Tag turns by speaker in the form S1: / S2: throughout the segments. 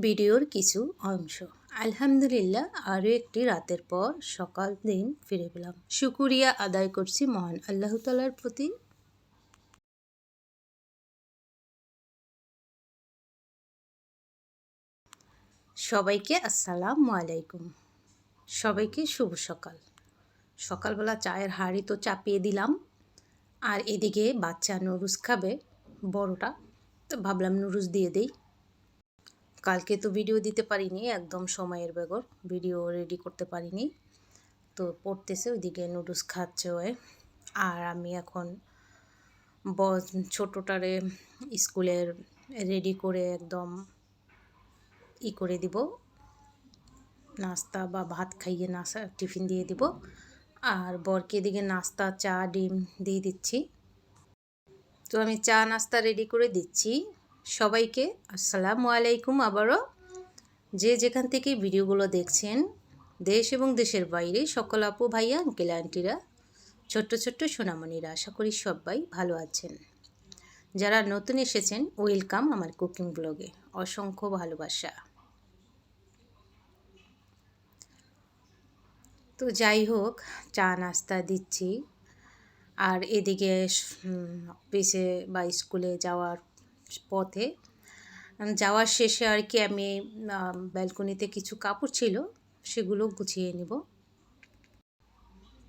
S1: ভিডিওর কিছু অংশ। আলহামদুলিল্লাহ, আরও একটি রাতের পর সকাল দিন ফিরে পেলাম। শুকুরিয়া আদায় করছি মহান আল্লাহ তালার প্রতি। সবাইকে আসসালামু আলাইকুম। সবাইকে শুভ সকাল। সকালবেলা চায়ের হাঁড়ি তো চাপিয়ে দিলাম। আর এদিকে বাচ্চা নুরুস খাবে, বড়টা। তো ভাবলাম নুরুস দিয়ে দেই। কালকে তো ভিডিও দিতে পারিনি, একদম সময়ের বেগর। ভিডিও রেডি করতে পারিনি। তো পড়তেছে ওইদিকে নুডলস খাচ্ছে ওয়ে। আর আমি এখন ব ছোটোটারে স্কুলের রেডি করে একদম ই করে দিব। নাস্তা বা ভাত খাইয়ে নাস্তা, টিফিন দিয়ে দিব। আর বরকে দিকে নাস্তা, চা, ডিম দিয়ে দিচ্ছি। তো আমি চা নাস্তা রেডি করে দিচ্ছি। সবাইকে আসসালামু আলাইকুম আবারও। যে যেখান থেকে ভিডিওগুলো দেখছেন, দেশ এবং দেশের বাইরে সকল আপু, ভাইয়া, আঙ্কেল, আন্টিরা, ছোট্ট ছোট্ট সোনামণিরা, আশা করি সবাই ভালো আছেন। যারা নতুন এসেছেন, ওয়েলকাম আমার কুকিং ব্লগে। অসংখ্য ভালোবাসা। তো যাই হোক, চা, নাস্তা দিচ্ছি। আর এদিকে অফিসে বা স্কুলে যাওয়ার পথে। যাওয়ার শেষে আর কি আমি ব্যালকনিতে কিছু কাপড় ছিল, সেগুলো গুছিয়ে নেব।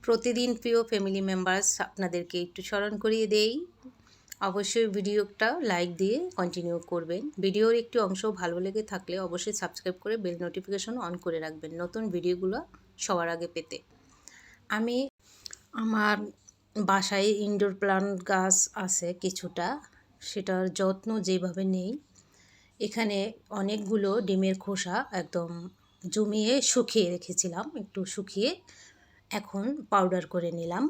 S1: প্রতিদিন প্রিয় ফ্যামিলি মেম্বার্স আপনাদেরকে একটু স্মরণ করিয়ে দেই। অবশ্যই ভিডিওটা লাইক দিয়ে কন্টিনিউ করবেন। ভিডিওর একটি অংশ ভালো লেগে থাকলে অবশ্যই সাবস্ক্রাইব করে বেল নোটিফিকেশন অন করে রাখবেন নতুন ভিডিওগুলো সবার আগে পেতে। আমি, আমার বাসায় ইনডোর প্লান্ট গাছ আছে কিছুটা। সেটার যত্ন যেভাবে নেই, এখানে অনেকগুলো ডিমের খোসা একদম জমিয়ে শুকিয়ে রেখেছিলাম, একটু শুকিয়ে এখন পাউডার করে নিলাম।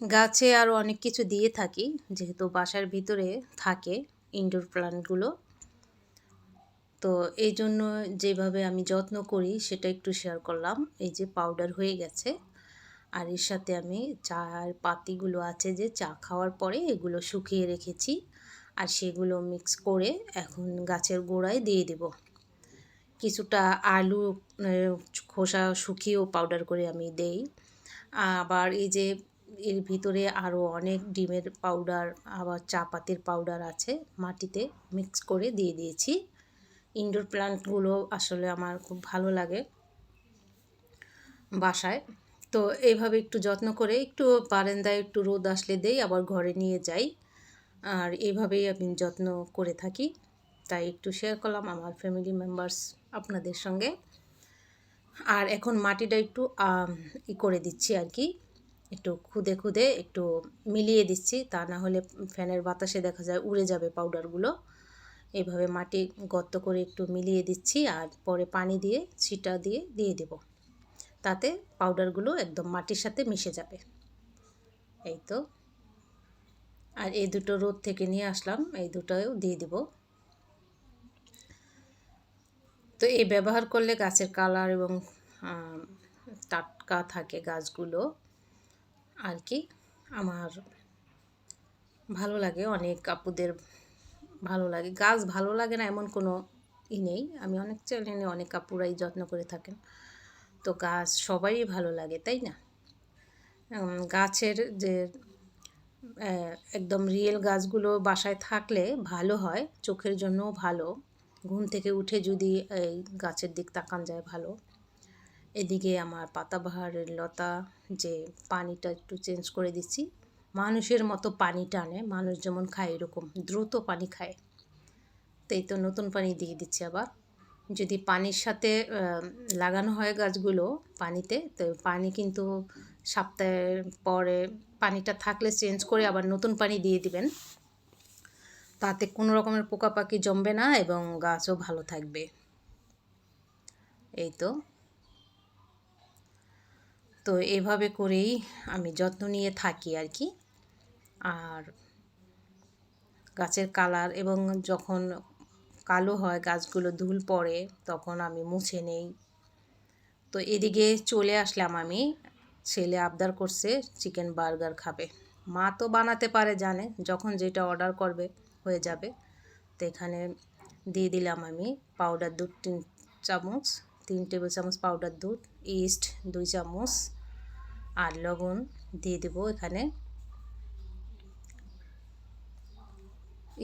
S1: গাছে আরও অনেক কিছু দিয়ে থাকি, যেহেতু বাসার ভিতরে থাকে ইনডোর প্লান্টগুলো তো এই জন্য যেভাবে আমি যত্ন করি সেটা একটু শেয়ার করলাম, এই যে পাউডার হয়ে গেছে। আর এর সাথে আমি চার পাতিগুলো আছে যে চা খাওয়ার পরে এগুলো শুকিয়ে রেখেছি। আর সেগুলো মিক্স করে এখন গাছের গোড়ায় দিয়ে দেব। কিছুটা আলু খোসা শুকিয়েও পাউডার করে আমি দেই। আবার এই যে এর ভিতরে আরও অনেক ডিমের পাউডার আবার চা পাতির পাউডার আছে মাটিতে মিক্স করে দিয়ে দিয়েছি। ইনডোর প্লান্টগুলো আসলে আমার খুব ভালো লাগে। বাসায় তো এইভাবে একটু যত্ন করে একটু বারান্দায় একটু রোদ আসলে দেই, আবার ঘরে নিয়ে যাই। আর এইভাবেই আমি যত্ন করে থাকি। তাই একটু শেয়ার করলাম আমার ফ্যামিলি মেম্বার্স আপনাদের সঙ্গে। আর এখন মাটিটা একটু ই করে দিচ্ছি আর কি। একটু খুদে খুদে একটু মিলিয়ে দিচ্ছি, তা না হলে ফ্যানের বাতাসে দেখা যায় উড়ে যাবে পাউডারগুলো এইভাবে মাটি গর্ত করে একটু মিলিয়ে দিচ্ছি আর পরে পানি দিয়ে, ছিটা দিয়ে দিয়ে দেব। তাতে পাউডারগুলো একদম মাটির সাথে মিশে যাবে। এই তো। আর এই দুটো রোদ থেকে নিয়ে আসলাম, এই দুটোও দিয়ে দিব। তো এই ব্যবহার করলে গাছের কালার এবং টাটকা থাকে গাছগুলো, আর কি আমার ভালো লাগে, অনেক আপুদের ভালো লাগে। গাছ ভালো লাগে না এমন কোনো ই নেই। আমি অনেক চ্যানেলে অনেক কাপুরাই যত্ন করে থাকেন। তো গাছ সবারই ভালো লাগে, তাই না? গাছের যে একদম রিয়েল গাছগুলো বাসায় থাকলে ভালো হয়, চোখের জন্যও ভালো। ঘুম থেকে উঠে যদি এই গাছের দিক তাকান যায় ভালো। এদিকে আমার পাতাবাহারের লতা যে পানিটা একটু চেঞ্জ করে দিচ্ছি, মানুষের মতো পানি টানে, মানুষ যেমন খায় এরকম, দ্রুত পানি খায়। তাই তো নতুন পানি দিয়ে দিচ্ছি আবার। যদি পানির সাথে লাগানো হয় গাছগুলো পানিতে, তো পানি কিন্তু সপ্তাহের পরে পানিটা থাকলে চেঞ্জ করে আবার নতুন পানি দিয়ে দিবেন। তাতে কোনো রকমের পোকা পাখি জমবে না এবং গাছও ভালো থাকবে। এই তো। তো এভাবে করেই আমি যত্ন নিয়ে থাকি আর কি। আর গাছের কালার এবং যখন কালো হয়, গাছগুলো ধুল পড়ে, তখন আমি মুছে নেই। তো এদিকে চলে আসলাম আমি। ছেলে আবদার করছে চিকেন বার্গার খাবে। মা তো বানাতে পারে, জানে। যখন যেটা অর্ডার করবে, হয়ে যাবে। তো এখানে দিয়ে দিলাম আমি পাউডার দুধ, তিন চামচ, তিন টেবিল চামচ পাউডার দুধ ইস্ট দুই চামচ, আর লবণ দিয়ে দেবো এখানে।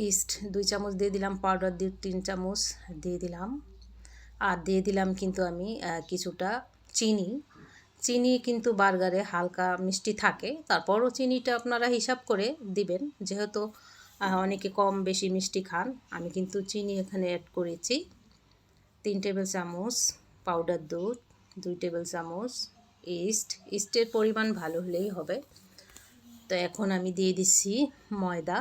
S1: ইস্ট দুই চামচ দিয়ে দিলাম পাউডার দুধ তিন চামচ দিয়ে দিলাম। আর দিয়ে দিলাম কিন্তু আমি কিছুটা চিনি। চিনি কিন্তু বার্গারে হালকা মিষ্টি থাকে। তারপরও চিনিটা আপনারা হিসাব করে দিবেন। যেহেতু অনেকে কম বেশি মিষ্টি খান, আমি কিন্তু চিনি এখানে অ্যাড করেছি। তিন টেবিল চামচ পাউডার দুধ, দুই টেবিল চামচ ইস্ট। ইস্টের পরিমাণ ভালো হলেই হবে। তো এখন আমি দিয়ে দিচ্ছি ময়দা।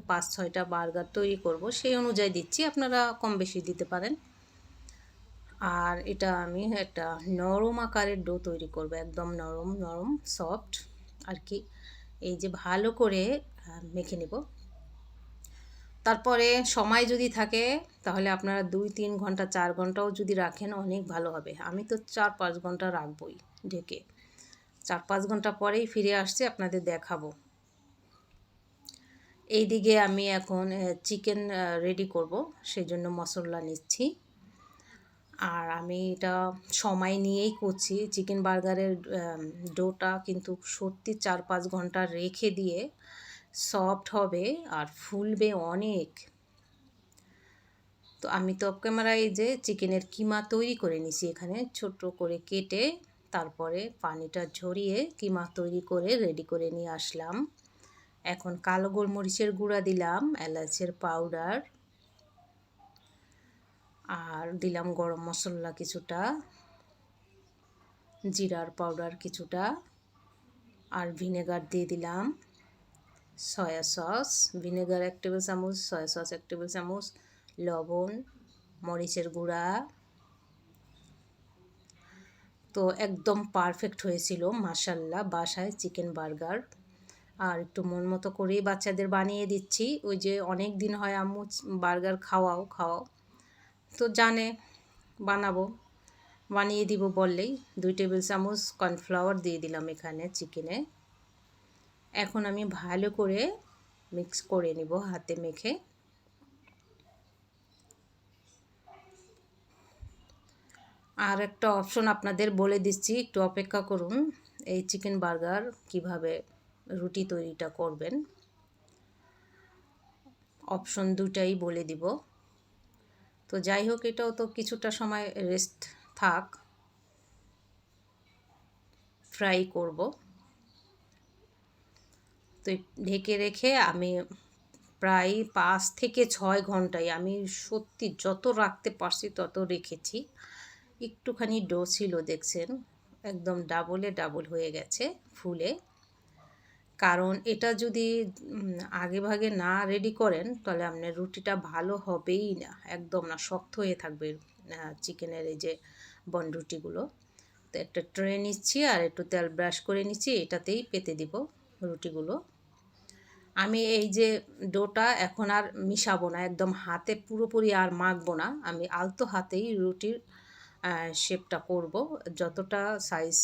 S1: পাঁচ ছয়টা বার্গার তৈরি করব, সেই অনুযায়ী দিচ্ছি, আপনারা কম বেশি দিতে পারেন। আর এটা আমি একটা নরম আকারের ডো তৈরি করব, একদম নরম নরম, সফট, আর কি। এই যে ভালো করে মেখে নেব। তারপরে সময় যদি থাকে, তাহলে আপনারা দুই, তিন ঘণ্টা, চার ঘন্টাও যদি রাখেন, অনেক ভালো হবে। আমি তো চার, পাঁচ ঘণ্টা রাখবই ঢেকে। চার, পাঁচ ঘণ্টা পরেই ফিরে আসছি, আপনাদের দেখাবো। এই দিকে আমি এখন চিকেন রেডি করব সেই জন্য মশলা নিচ্ছি। আর আমি এটা সময় নিয়েই করছি। চিকেন বার্গারের ডোটা কিন্তু সত্যি চার পাঁচ ঘণ্টা রেখে দিয়ে সফট হবে আর ফুলবে অনেক। তো আমি তো ক্যামেরায় যে চিকেনের কিমা তৈরি করে নিছি এখানে ছোট করে কেটে তারপরে পানিটা ঝরিয়ে কিমা তৈরি করে রেডি করে নিয়ে আসলাম। এখন কালো গোলমরিচের গুঁড়া দিলাম, এলাচের পাউডার আর দিলাম গরম মশলা কিছুটা, জিরার পাউডার কিছুটা, আর ভিনেগার দিয়ে দিলাম সয়া সস ভিনেগার এক টেবিল চামচ সয়া সস এক টেবিল চামচ, লবণ, মরিচের গুঁড়া। তো একদম পারফেক্ট হয়েছিল মাসাল্লাহ বাসায় চিকেন বার্গার আর একটু মন মতো করেই বাচ্চাদের বানিয়ে দিচ্ছি। ওই যে অনেক দিন হয় আম্মু বার্গার খাওয়াও খাওয়াও। তো জানে, বানাবো। বানিয়ে দিব বললেই দুই টেবিল চামচ কর্নফ্লাওয়ার দিয়ে দিলাম এখানে চিকেনে। এখন আমি ভালো করে মিক্স করে নিব হাতে মেখে। আর একটা অপশন আপনাদের বলে দিচ্ছি, একটু অপেক্ষা করুন, এই চিকেন বার্গার কীভাবে রুটি তৈরিটা করবেন। অপশন দুটাই বলে দিব। তো যাই হোক, এটাও তো কিছুটা সময় রেস্ট থাক। ফ্রাই করব। তো ঢেকে রেখে আমি প্রায় পাঁচ থেকে ছয় ঘন্টায় আমি সত্যি যত রাখতে পারছি তত রেখেছি। একটুখানি ডো ছিল, দেখছেন? একদম ডাবলে ডাবল হয়ে গেছে, ফুলে। কারণ এটা যদি আগে ভাগে না রেডি করেন, তাহলে আপনার রুটিটা ভালো হবেই না। একদম না, শক্ত হয়ে থাকবে চিকেনের এই যে বন রুটিগুলো। তো একটা ট্রে নিচ্ছি আর একটু তেল ব্রাশ করে নিচ্ছি, এটাতেই পেতে দিব রুটিগুলো। আমি এই যে ডোটা এখন আর মিশাবো না, একদম হাতে পুরোপুরি আর মাখবো না। আমি আলতো হাতেই রুটির শেপটা করব, যতটা সাইজ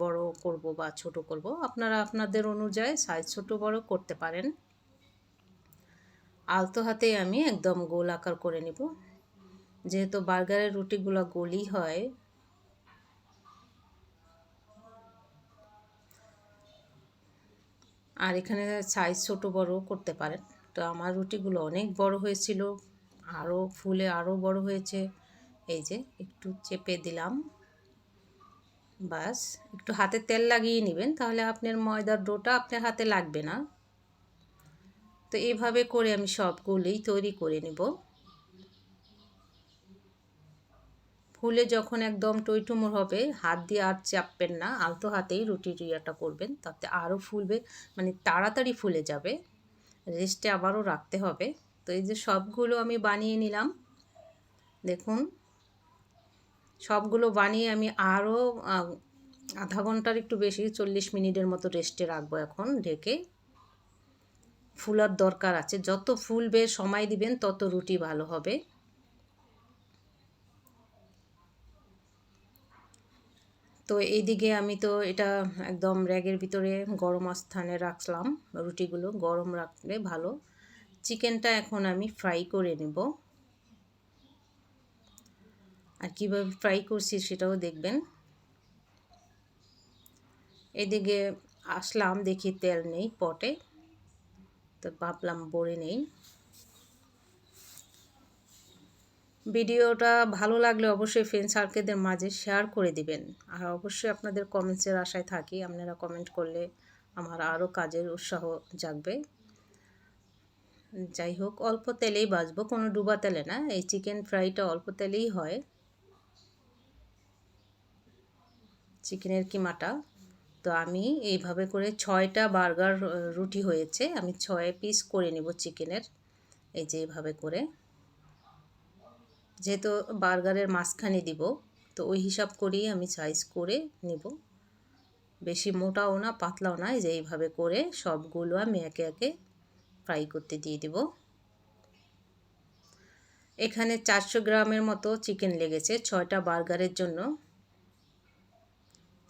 S1: বড় করব বা ছোট করব, আপনারা আপনাদের অনুযায়ী সাইজ ছোট বড় করতে পারেন। আলতো হাতে আমি একদম গোল আকার করে নেব। যেহেতু বার্গারের রুটিগুলো গোলই হয়, আর এখানে সাইজ ছোট বড় করতে পারেন। তো আমার রুটিগুলো অনেক বড় হয়েছিল আরও ফুলে আরও বড় হয়েছে। এই যে একটু চেপে দিলাম। বাস, একটু হাতে তেল লাগিয়ে নেবেন, তাহলে আপনার ময়দার ডোটা আপনার হাতে লাগবে না। তো এইভাবে করে আমি সবগুলোই তৈরি করে নেব। ফুলে যখন একদম টইটুমুর হবে, হাত দিয়ে আর চাপবেন না, আলতো হাতেই রুটি রিয়াটা করবেন, তাতে আরও ফুলবে মানে তাড়াতাড়ি ফুলে যাবে। রেস্টে আবারও রাখতে হবে। তো এই যে সবগুলো আমি বানিয়ে নিলাম, দেখুন। সবগুলো বানিয়ে আমি আরও আধা ঘণ্টার একটু বেশি, চল্লিশ মিনিটের মতো রেস্টে রাখব এখন ঢেকে। ফুলার দরকার আছে, যত ফুলবে সময় দিবেন, তত রুটি ভালো হবে। তো এইদিকে আমি তো এটা একদম র্যাগের ভিতরে গরম স্থানে রাখলাম রুটিগুলো, গরম রাখলে ভালো। চিকেনটা এখন আমি ফ্রাই করে নেব। আর কীভাবে ফ্রাই করছি সেটাও দেখবেন। এদিকে আসলাম, দেখি তেল নেই পটে, তো ভাবলাম বড়ে নেই। ভিডিওটা ভালো লাগলে অবশ্যই ফ্রেন্ড সার্কেলদের মাঝে শেয়ার করে দিবেন। আর অবশ্যই আপনাদের কমেন্টসের আশায় থাকি, আপনারা কমেন্ট করলে আমার আরও কাজের উৎসাহ জাগবে। যাই হোক, অল্প তেলেই বাজবো কোনো ডুবা তেলে না, এই চিকেন ফ্রাইটা অল্প তেলেই হয়। চিকেনের কিমাটা তো আমি এইভাবে করে ছয়টা বার্গার রুটি হয়েছে। আমি ছয় পিস করে নেব চিকেনের। এই যে এইভাবে করে। যেহেতু বার্গারের মাঝখানে দিব, তো ওই হিসাব করেই আমি সাইজ করে নেব। বেশি মোটাও না, পাতলাও না যে এইভাবে করে সবগুলো আমি একে একে ফ্রাই করতে দিয়ে দেব। এখানে চারশো গ্রামের মতো চিকেন লেগেছে, ছয়টা বার্গারের জন্য।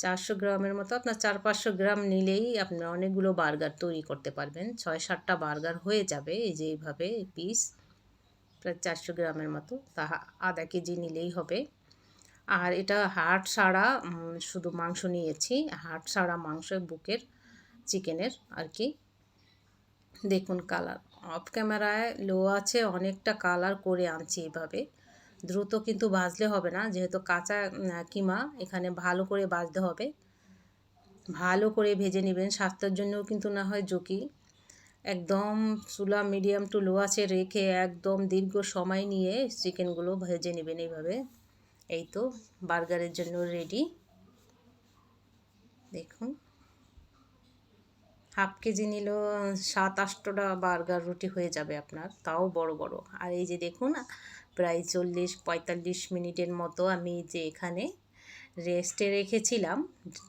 S1: চারশো গ্রামের মতো আপনার চার পাঁচশো গ্রাম নিলেই আপনি অনেকগুলো বার্গার তৈরি করতে পারবেন। ছয় সাতটা বার্গার হয়ে যাবে এই যে এইভাবে পিস, প্রায় চারশো গ্রামের মতো। তা আধা কেজি নিলেই হবে। আর এটা হাট ছাড়া শুধু মাংস নিয়েছি। হাট ছাড়া মাংস বুকের, চিকেনের আর কি। দেখুন কালার। অফ ক্যামেরায় লো আছে, অনেকটা কালার করে আনছি এইভাবে দ্রুত কিন্তু ভাজলে হবে না। যেহেতু কাঁচা কিমা, এখানে ভালো করে ভাজতে হবে। ভালো করে ভেজে নেবেন। স্বাস্থ্যের জন্যও কিন্তু না হয় ঝুঁকি। একদম চুলা মিডিয়াম টু লো আছে রেখে একদম দীর্ঘ সময় নিয়ে চিকেনগুলো ভেজে নেবেন এইভাবে। এই তো বার্গারের জন্য রেডি দেখুন। হাফ কেজি নিল সাত আটটা বার্গার রুটি হয়ে যাবে আপনার। তাও বড় বড়। আর এই যে দেখুন, প্রায় চল্লিশ, পঁয়তাল্লিশ মিনিটের মতো আমি যে এখানে রেস্টে রেখেছিলাম,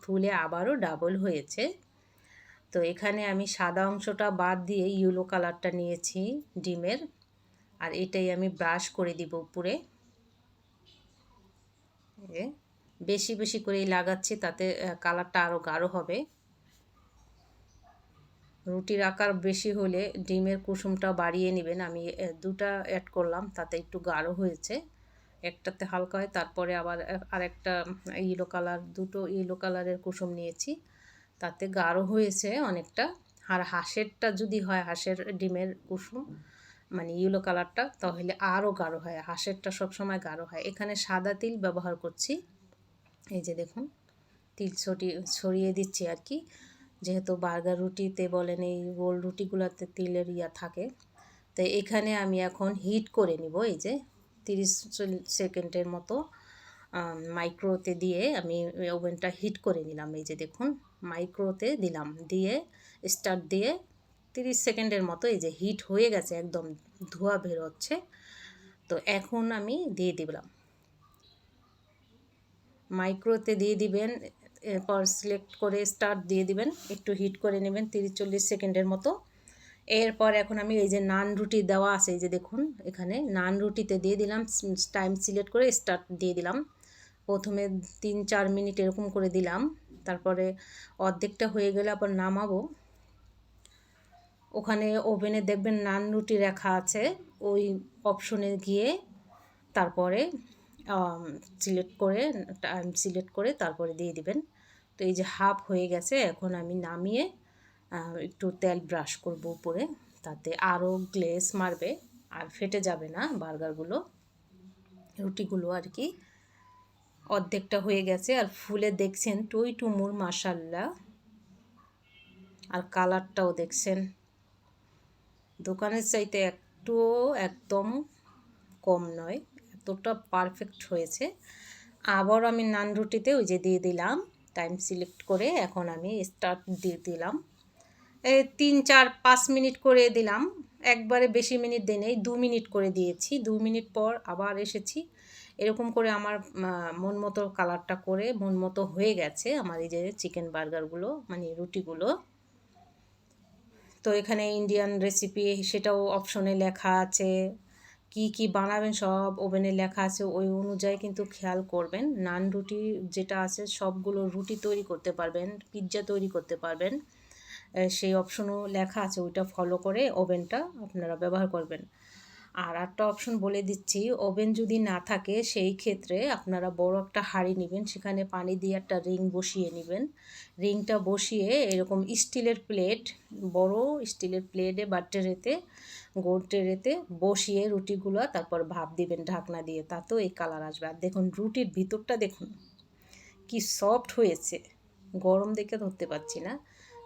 S1: ফুলে আবারও ডাবল হয়েছে। তো এখানে আমি সাদা অংশটা বাদ দিয়ে ইউলো কালারটা নিয়েছি ডিমের। আর এটাই আমি ব্রাশ করে দিব উপরে। বেশি বেশি করেই লাগাচ্ছি, তাতে কালারটা আরও গাঢ় হবে। রুটির আকার বেশি হলে ডিমের কুসুমটা বাড়িয়ে নেবেন। আমি দুটা অ্যাড করলাম, তাতে একটু গাঢ় হয়েছে। একটাতে হালকা হয়, তারপরে আবার আরেকটা ইয়েলো কালার দুটো ইয়েলো কালারের কুসুম নিয়েছি। তাতে গাঢ় হয়েছে অনেকটা। আর হাঁসেরটা যদি হয়, হাঁসের ডিমের কুসুম মানে ইয়েলো কালারটা তাহলে আরও গাঢ় হয়। হাঁসেরটা সবসময় গাঢ় হয়। এখানে সাদা তিল ব্যবহার করছি। এই যে দেখুন, তিল ছড়িয়ে ছড়িয়ে দিচ্ছি আর কি। যেহেতু বার্গার রুটিতে বলেন এই গোল রুটিগুলোতে তিলের ইয়া থাকে, তো এখানে আমি এখন হিট করে নিব এই যে তিরিশ সেকেন্ডের মতো মাইক্রোতে দিয়ে আমি ওভেনটা হিট করে নিলাম। এই যে দেখুন মাইক্রোতে দিলাম, দিয়ে স্টার্ট দিয়ে তিরিশ সেকেন্ডের মতো এই যে হিট হয়ে গেছে, একদম ধোয়া বেরোচ্ছে তো এখন আমি দিয়ে দিলাম। মাইক্রোতে দিয়ে দিবেন এরপর সিলেক্ট করে স্টার্ট দিয়ে দিবেন। একটু হিট করে নেবেন তিরিশ চল্লিশ সেকেন্ডের মতো। এরপর এখন আমি এই যে নান রুটি দেওয়া আছে, এই যে দেখুন, এখানে নান রুটিতে দিয়ে দিলাম টাইম সিলেক্ট করে স্টার্ট দিয়ে দিলাম। প্রথমে তিন চার মিনিট এরকম করে দিলাম, তারপরে অর্ধেকটা হয়ে গেলে আবার নামাবো। ওখানে ওভেনে দেখবেন নান রুটি রেখা আছে, ওই অপশনে গিয়ে তারপরে সিলেক্ট করে টাইম সিলেক্ট করে তারপরে দিয়ে দিবেন। তো এই যে হাফ হয়ে গেছে, এখন আমি নামিয়ে একটু তেল ব্রাশ করব উপরে, তাতে আরও গ্লেস মারবে আর ফেটে যাবে না বার্গারগুলো। রুটিগুলো আর কি অর্ধেকটা হয়ে গেছে আর ফুলে দেখছেন টই টুমুর মাসাল্লা আর কালারটাও দেখছেন। দোকানের চাইতে একটুও একদম কম নয়, এতটা পারফেক্ট হয়েছে। আবার আমি নান রুটিতে ওই যে দিয়ে দিলাম। টাইম সিলেক্ট করে এখন আমি স্টার্ট দিয়ে দিলাম। এই তিন, চার, পাঁচ মিনিট করে দিলাম। একবারে বেশি মিনিট দিই নেই, দু মিনিট করে দিয়েছি। দু মিনিট পর আবার এসেছি। এরকম করে আমার মন মতো কালারটা করে মন মতো হয়ে গেছে আমার এই যে চিকেন বার্গারগুলো মানে রুটিগুলো তো এখানে ইন্ডিয়ান রেসিপি সেটাও অপশনে লেখা আছে। কি কি বানাবেন সব ওভেনে লেখা আছে, ওই অনুযায়ী কিন্তু খেয়াল করবেন। নান রুটি যেটা আছে সবগুলো রুটি তৈরি করতে পারবেন, পিৎজা তৈরি করতে পারবেন। সেই অপশনও লেখা আছে, ওইটা ফলো করে ওভেনটা আপনারা ব্যবহার করবেন। আর একটা অপশন বলে দিচ্ছি ওভেন যদি না থাকে সেই ক্ষেত্রে আপনারা বড় একটা হাঁড়ি নেবেন, সেখানে পানি দিয়ে একটা রিং বসিয়ে নেবেন। রিংটা বসিয়ে এরকম স্টিলের প্লেট বড় স্টিলের প্লেটে বা ট্রেতে গোল ট্রেতে বসিয়ে রুটিগুলো, তারপর ভাপ দিবেন ঢাকনা দিয়ে, তাতেও এই কালার আসবে। আর দেখুন, রুটির ভিতরটা দেখুন, কি সফট হয়েছে। গরম দেখে ধরতে পারছি না।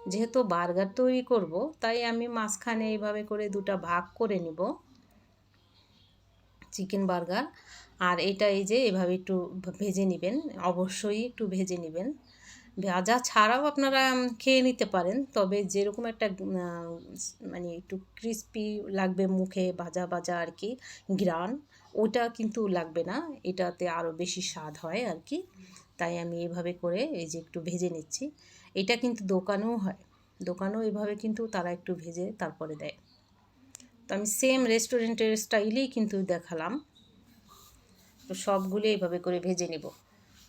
S1: যেহেতু বার্গার তৈরি করব, তাই আমি মাঝখানে এইভাবে করে দুটা ভাগ করে নিব। Chicken burger. আর এটা এই যে এভাবে একটু ভেজে নেবেন। অবশ্যই একটু ভেজে নেবেন। ভাজা ছাড়াও আপনারা খেয়ে নিতে পারেন। তবে যেরকম একটা মানে একটু ক্রিস্পি লাগবে মুখে ভাজা ভাজা আর কি গ্রান ওটা কিন্তু লাগবে না। এটাতে আরও বেশি স্বাদ হয় আর কি। তাই আমি এভাবে করে এই যে একটু ভেজে নিচ্ছি। এটা কিন্তু দোকানেও হয়। দোকানেও এভাবে কিন্তু তারা একটু ভেজে তারপরে দেয়। তো আমি সেম রেস্টুরেন্টের স্টাইলেই কিন্তু দেখালাম। তো সবগুলো এইভাবে করে ভেজে নেব।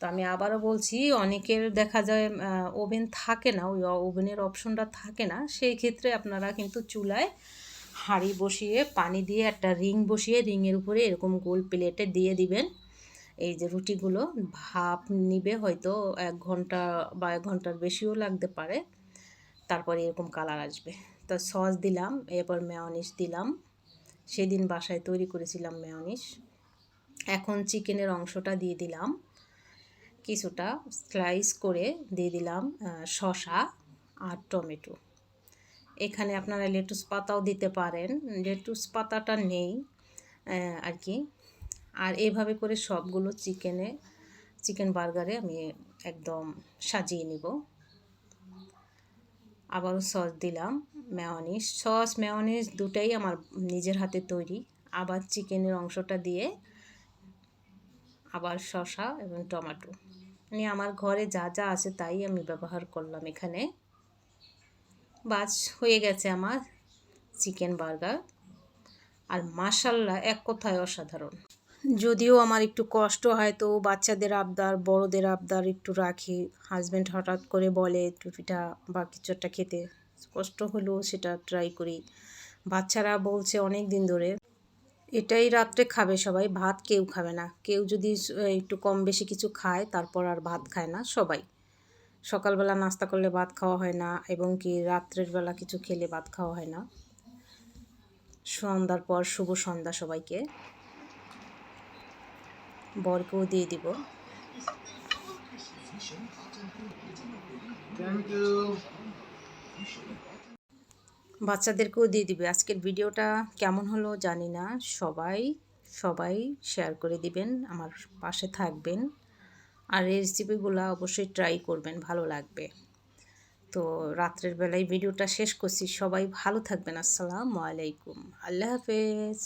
S1: তো আমি আবারও বলছি, অনেকের দেখা যায় ওভেন থাকে না, ওই ওভেনের অপশনটা থাকে না। সেই ক্ষেত্রে আপনারা কিন্তু চুলায় হাঁড়ি বসিয়ে, পানি দিয়ে একটা রিং বসিয়ে রিংয়ের উপরে এরকম গোল প্লেটে দিয়ে দিবেন। এই যে রুটিগুলো, ভাপ নিবে হয়তো এক ঘণ্টা বা এক ঘণ্টার বেশিও লাগতে পারে। তারপরে এরকম কালার আসবে। তো সস দিলাম, এরপর মেয়নিস দিলাম। সেদিন বাসায় তৈরি করেছিলাম মেয়নিস এখন চিকেনের অংশটা দিয়ে দিলাম। কিছুটা স্লাইস করে দিয়ে দিলাম শশা আর টমেটো। এখানে আপনারা লেটুস পাতাও দিতে পারেন। লেটুস পাতাটা নেই আর কি। আর এভাবে করে সবগুলো চিকেনে চিকেন বার্গারে আমি একদম সাজিয়ে নিব। আবারও সস দিলাম মেয়নিস সস মেয়নিস দুটাই আমার নিজের হাতে তৈরি। আবার চিকেনের অংশটা দিয়ে আবার শসা এবং টমেটো। মানে আমার ঘরে যা যা আছে তাই আমি ব্যবহার করলাম এখানে। বাস, হয়ে গেছে আমার চিকেন বার্গার। আর মাসাল্লা এক কথায় অসাধারণ। যদিও আমার একটু কষ্ট হয়, তো বাচ্চাদের আবদার, বড়দের আবদার একটু রাখি। হাজব্যান্ড হঠাৎ করে বলে, একটু পিঠা বা কিছু একটা খেতে। কষ্ট হলেও সেটা ট্রাই করি। বাচ্চারা বলছে অনেক দিন ধরে, এটাই রাত্রে খাবে সবাই, ভাত কেউ খাবে না। কেউ যদি একটু কম বেশি কিছু খায়, তারপর আর ভাত খায় না সবাই। সকালবেলা নাস্তা করলে ভাত খাওয়া হয় না, এবং কি রাত্রের বেলা কিছু খেলে ভাত খাওয়া হয় না। সন্ধ্যার পর শুভ সন্ধ্যা সবাইকে। বরকেও দিয়ে দিব। বাচ্চাদেরকেও দিয়ে দিবে। আজকের ভিডিওটা কেমন হলো জানি না। সবাই সবাই শেয়ার করে দিবেন আমার পাশে থাকবেন। আর এই রেসিপিগুলো অবশ্যই ট্রাই করবেন ভালো লাগবে। তো রাত্রের বেলায় ভিডিওটা শেষ করছি। সবাই ভালো থাকবেন। আসসালামু আলাইকুম। আল্লাহ হাফেজ।